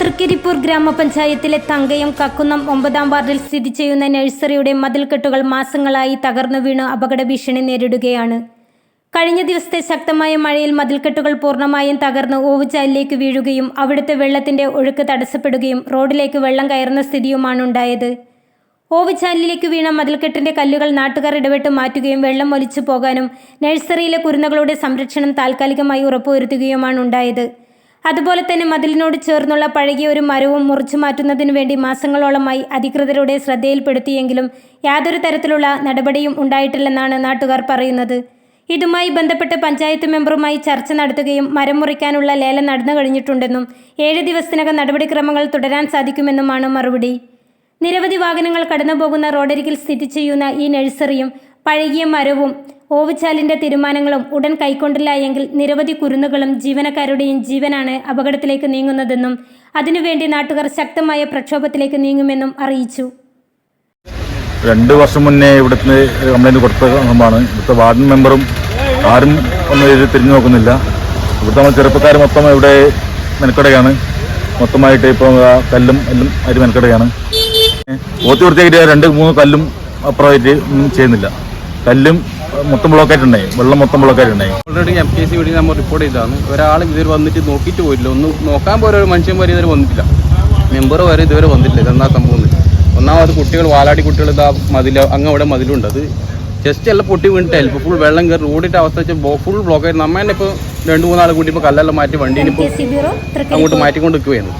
തൃക്കരിപ്പൂർ ഗ്രാമപഞ്ചായത്തിലെ തങ്കയം കക്കുന്നം ഒമ്പതാം വാർഡിൽ സ്ഥിതി ചെയ്യുന്ന നഴ്സറിയുടെ മതിൽക്കെട്ടുകൾ മാസങ്ങളായി തകർന്നു വീണ് അപകട ഭീഷണി നേരിടുകയാണ്. കഴിഞ്ഞ ദിവസത്തെ ശക്തമായ മഴയിൽ മതിൽക്കെട്ടുകൾ പൂർണമായും തകർന്ന് ഓവുചാലിലേക്ക് വീഴുകയും അവിടുത്തെ വെള്ളത്തിന്റെ ഒഴുക്ക് തടസ്സപ്പെടുകയും റോഡിലേക്ക് വെള്ളം കയറുന്ന സ്ഥിതിയുമാണ് ഉണ്ടായത്. ഓവുചാലിലേക്ക് വീണ മതിൽക്കെട്ടിന്റെ കല്ലുകൾ നാട്ടുകാർ ഇടപെട്ട് മാറ്റുകയും വെള്ളം ഒലിച്ചു പോകാനും നഴ്സറിയിലെ കുരുന്നുകളുടെ സംരക്ഷണം താൽക്കാലികമായി ഉറപ്പുവരുത്തുകയുമാണ് ഉണ്ടായത്. അതുപോലെ തന്നെ മതിലിനോട് ചേർന്നുള്ള പഴകിയ ഒരു മരവും മുറിച്ചു മാറ്റുന്നതിനു വേണ്ടി മാസങ്ങളോളമായി അധികൃതരുടെ ശ്രദ്ധയിൽപ്പെടുത്തിയെങ്കിലും യാതൊരു തരത്തിലുള്ള നടപടിയും ഉണ്ടായിട്ടില്ലെന്നാണ് നാട്ടുകാർ പറയുന്നത്. ഇതുമായി ബന്ധപ്പെട്ട് പഞ്ചായത്ത് മെമ്പറുമായി ചർച്ച നടത്തുകയും മരം മുറിക്കാനുള്ള ലേലം നടന്നു കഴിഞ്ഞിട്ടുണ്ടെന്നും ഏഴ് ദിവസത്തിനകം നടപടിക്രമങ്ങൾ തുടരാൻ സാധിക്കുമെന്നുമാണ് മറുപടി. നിരവധി വാഹനങ്ങൾ കടന്നുപോകുന്ന റോഡരികിൽ സ്ഥിതി ചെയ്യുന്ന ഈ നഴ്സറിയും പഴകിയ മരവും ഓവുചാലിന്റെ തീരുമാനങ്ങളും ഉടൻ കൈക്കൊണ്ടില്ല എങ്കിൽ നിരവധി കുരുന്നുകളും ജീവനക്കാരുടെയും ജീവനാണ് അപകടത്തിലേക്ക് നീങ്ങുന്നതെന്നും അതിനുവേണ്ടി നാട്ടുകാർ ശക്തമായ പ്രക്ഷോഭത്തിലേക്ക് നീങ്ങുമെന്നും അറിയിച്ചു. രണ്ട് വർഷം മുന്നേ ഇവിടുത്തെ കംപ്ലൈന്റ് കൊടുത്ത സംഭവമാണ്. ഇവിടുത്തെ വാർഡ് മെമ്പറും ആരും ഒന്നും ഇത് തിരിഞ്ഞു നോക്കുന്നില്ല. ഇവിടുത്തെ നമ്മൾ ചെറുപ്പക്കാർ മൊത്തം ഇവിടെ മെനക്കടയാണ് മൊത്തമായിട്ട് ഇപ്പോൾ കല്ലും എല്ലാം അരി മെനക്കടയാണ് ഓത്തി വൃത്തിയാക്കിയിട്ട് രണ്ട് മൂന്ന് കല്ലും അപ്പുറമായിട്ട് ഒന്നും ചെയ്യുന്നില്ല. കല്ലും മൊത്തം ബ്ലോക്കായിട്ടുണ്ടായി വെള്ളം മൊത്തം ബ്ലോക്കായിട്ടുണ്ടായി ഓൾറെഡി എം കെ സി വഴി നമ്മൾ റിപ്പോർട്ട് ചെയ്തതാണ്. ഒരാൾ ഇതുവരെ വന്നിട്ട് നോക്കിയിട്ട് പോയില്ല ഒന്നും നോക്കാൻ പോലും ഒരു മനുഷ്യൻ വരെ ഇതുവരെ വന്നിട്ടില്ല. മെമ്പർ വരെ ഇതുവരെ വന്നിട്ടില്ല. ഇതെന്നാ സംഭവം ഒന്നാമത് കുട്ടികൾ വാലാടി കുട്ടികൾ ഇതാ മതിൽ അങ്ങ് അവിടെ മതിലുണ്ട്. അത് ജസ്റ്റ് എല്ലാം പൊട്ടി വീണിട്ടായി ഇപ്പോൾ ഫുൾ വെള്ളം കയറി റോഡിന്റെ അവസ്ഥ വെച്ചാൽ ഫുൾ ബ്ലോക്ക് ആയിരുന്നു നമ്മ തന്നെ ഇപ്പോൾ രണ്ട് മൂന്നാൾ കൂട്ടി ഇപ്പോൾ കല്ലെല്ലാം മാറ്റി വണ്ടിയിൽ ഇപ്പോൾ അങ്ങോട്ട് മാറ്റിക്കൊണ്ട് നിൽക്കുകയായിരുന്നു